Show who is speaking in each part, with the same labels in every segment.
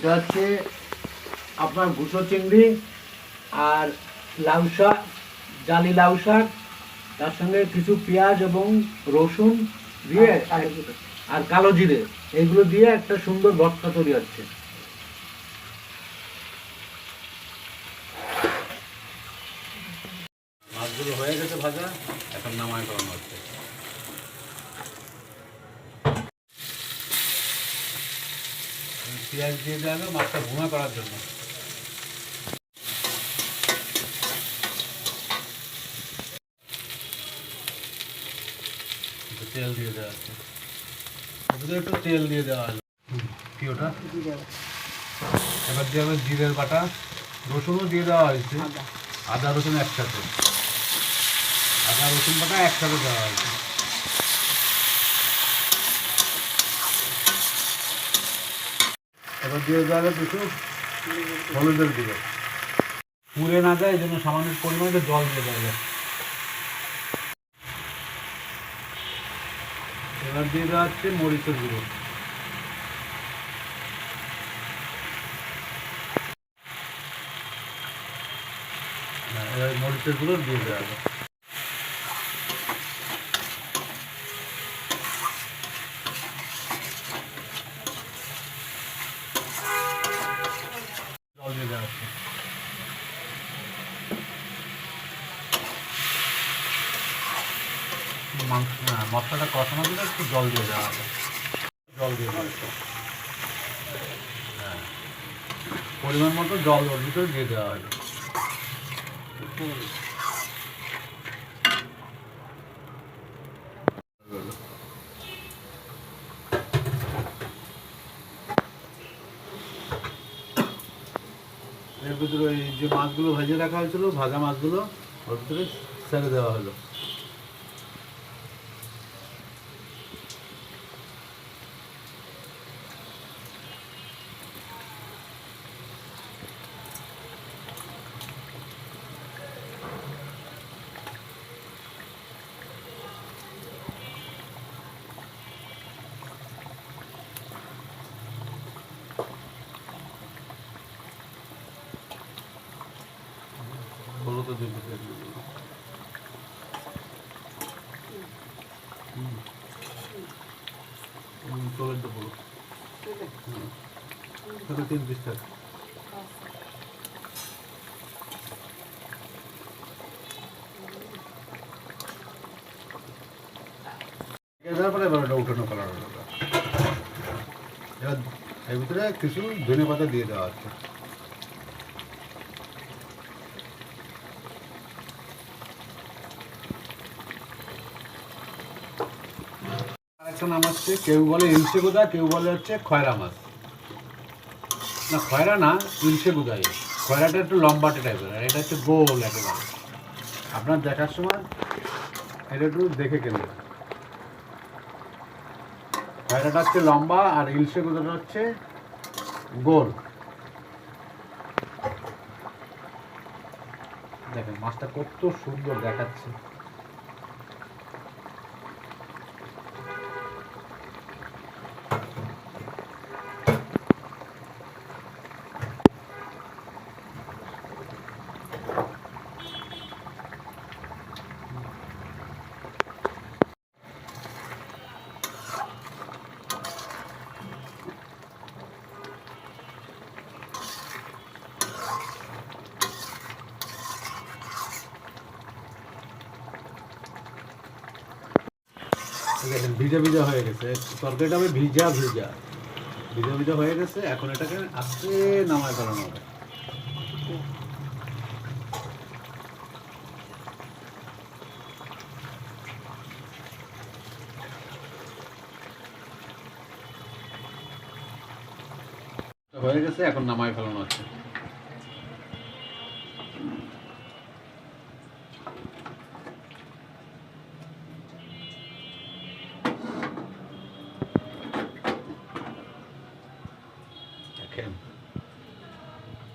Speaker 1: এটা হচ্ছে আপনার ভুসো চিংড়ি আর লাউ শাক জালি লাউ শাক তার সঙ্গে কিছু পেঁয়াজ এবং রসুন দিয়ে আর কালো জিরে। এগুলো দিয়ে একটা সুন্দর ভর্তা তৈরি হচ্ছে
Speaker 2: মাছগুলো হয়ে গেছে ভাজা এখন নামায় করানো হচ্ছে পেঁয়াজ দিয়ে দেওয়া হলো মাছটা ভুনা করার জন্য। তেল দিয়ে দেওয়া আছে। একটু তেল দিয়ে দেওয়া হলো। কি ওটা? এবার দিয়ে হবে জিরের বাটা। রসুনও দিয়ে দেওয়া হয়েছে। আদা রসুন একসাথে। আদা রসুন বাটা একসাথে দেওয়া হয়েছে। এবার দিয়ে দেওয়া কিছু হলুদের গুঁড়ো পুড়ে না যায় এই জন্য সামান্য পরিমাণে জল দিয়ে দেওয়া এবার দিয়ে দেওয়া হচ্ছে মরিচের গুঁড়ো। হ্যাঁ, মরিচের গুঁড়ো দিয়ে দেওয়া জল দিয়ে দেওয়া হচ্ছে মাংস মশলাটা কষানো দিলে একটু জল দিয়ে দেওয়া হবে। জল দিয়ে দেওয়া হ্যাঁ। পরিমাণ মতো জল ওর ভিতরে দিয়ে দেওয়া হবে। এর ভিতরে ওই যে মাছগুলো ভেজে রাখা হয়েছিল, ভাজা মাছগুলো, ওর ভিতরে ছেড়ে দেওয়া হলো। হলুদ দিয়ে দিতে হবে। হুম। হুম, চলেন তো বলো হুম। তিন পিস থাকে দেওয়ার এবার উঠানো এর ভিতরে কিছু ধনে পাতা দিয়ে দেওয়া আছে আরেকটা নাম হচ্ছে কেউ বলে ইলশে গুদা কেউ বলে হচ্ছে খয়রা মাছ। না, খয়রা না ইলশে গুদাই খয়রাটা একটু লম্বাটে টাইপের আর এটা হচ্ছে গোল একেবারে আপনার দেখার সময় এটা একটু দেখে কেন খয়রাটা হচ্ছে লম্বা, আর ইলশে গুদাটা হচ্ছে গোল। দেখেন, মাছটা কত সুন্দর দেখাচ্ছে। ভিজা ভিজা হয়ে গেছে। তরকারিটা হবে ভিজা ভিজা। ভিজা ভিজা হয়ে গেছে, এখন এটাকে আস্তে নামায় ফেলানো হবে। হয়ে গেছে, এখন নামায় ফেলানো হচ্ছে। দেখেন।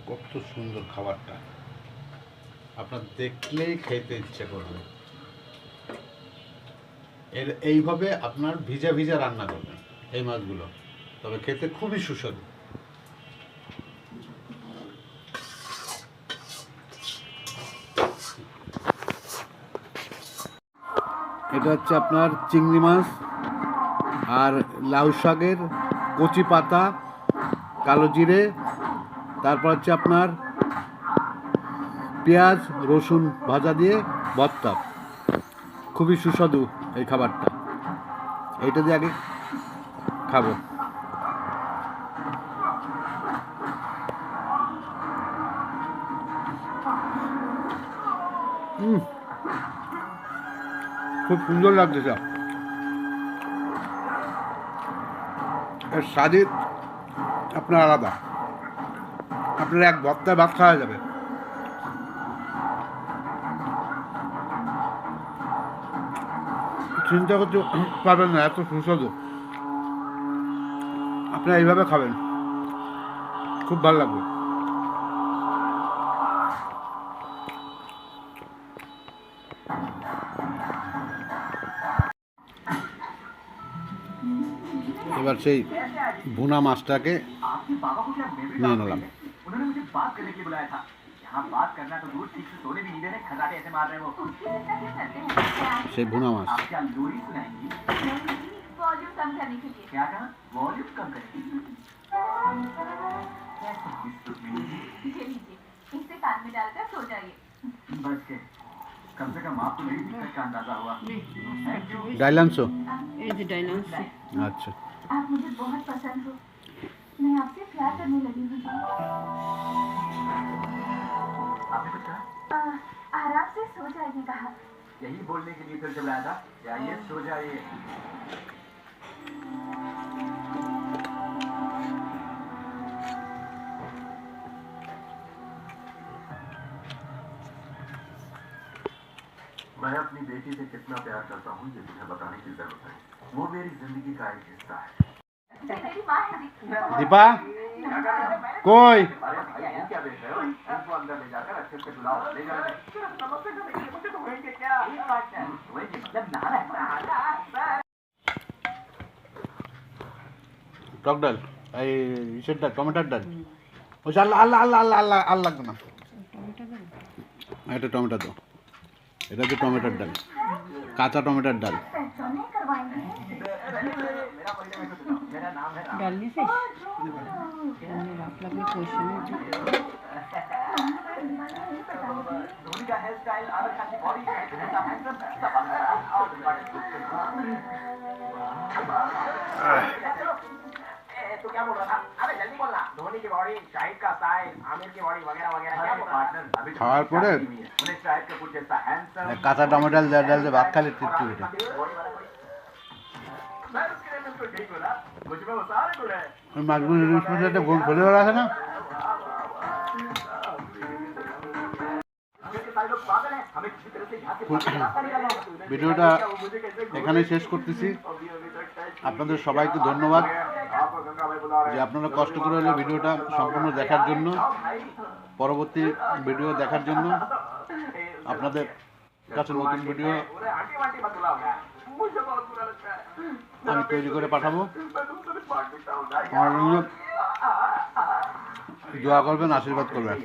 Speaker 2: কত সুন্দর খাবারটা। আপনার দেখলেই খেতে ইচ্ছে করবে। এর এইভাবে আপনার ভিজা ভিজা রান্না করবেন এই মাছগুলো। তবে খেতে খুবই সুস্বাদু। এটা হচ্ছে আপনার চিংড়ি মাছ আর লাউ শাকের কচি পাতা কালো জিরে, তারপর হচ্ছে আপনার পেঁয়াজ, রসুন ভাজা দিয়ে ভর্তা। খুবই সুস্বাদু এই খাবারটা। এইটা দিয়ে আগে খাব। খুব সুন্দর লাগতেছে। এর স্বাদই আপনার আলাদা। আপনার এক ভর্তায় ভাত খাওয়া যাবে। চিন্তা করতে পারবেন না, এত সুস্বাদু। আপনারা এইভাবে খাবেন। খুব ভালো লাগবে। এবার সেই ভুনা মাছটাকে आपके बाबा को क्या मेमोरी
Speaker 3: उन्होंने मुझे बात करने के लिए बुलाया था। यहाँ बात करना तो दूर ठीक से सोने भी नहीं दे रहे ऐसे मार रहे
Speaker 2: वो। से भुना
Speaker 3: आप क्या लोरी सुनाएँगी?
Speaker 4: वॉल्यूम कम करने के लिए।
Speaker 3: क्या कहा? वॉल्यूम कम
Speaker 4: करने इसे कान में डालकर सो जाइए।
Speaker 3: बच गए। कम से कम आपको मेरी दिक्कत का अंदाज़ा हुआ।
Speaker 5: डायलंसो
Speaker 2: अच्छा।
Speaker 4: आप मुझे बहुत पसंद हो। मैं आपसे प्यार करने लगी हूँ
Speaker 3: आपने कुछ कहा?
Speaker 4: आराम से सो जाइए कहा।
Speaker 3: यही बोलने के लिए फिर से बुलाया था? जाइए सो जाइए। मैं अपनी बेटी से कितना प्यार करता हूँ ये तुम्हें बताने की ज़रूरत है वो मेरी ज़िंदगी का एक हिस्सा है।
Speaker 2: দীপা? কই? টক ডাল, এই ইসের ডাল, টমেটোর ডাল। ওই আল্লাহ আল্লাহ আল্লাহ আল্লাহ আল্লাহ আল্লাহ লাগবে না। এটা টমেটো এটা হচ্ছে টমেটোর ডাল। কাঁচা টমেটোর ডাল।
Speaker 3: हैंडसम ऐसा बंदा ए, तू क्या बोल रहा था अबे जल्दी बोलना धोनी की बॉडी शाहिद का स्टाइल आमिर की बॉडी वगैरह वगैरह क्या बोल पार्टनर अभी
Speaker 2: খাওয়ার পরে
Speaker 3: उन्हें शाहिद कपूर जैसा हैंडसम
Speaker 2: কাঁচা টমেটো ডাল ডাল দিয়ে ভাত খালে তৃপ্তি ওঠে
Speaker 3: मैं उसके लिए बिल्कुल ठीक हूँ
Speaker 2: একটা আছে না? ভিডিওটা এখানে শেষ করতেছি। আপনাদের সবাইকে ধন্যবাদ যে আপনারা কষ্ট করে হলে ভিডিওটা সম্পূর্ণ দেখার জন্য, পরবর্তী ভিডিও দেখার জন্য। আপনাদের কাছে নতুন ভিডিও আমি তৈরি করে পাঠাবো। আমার দোয়া করবেন আশীর্বাদ করবেন।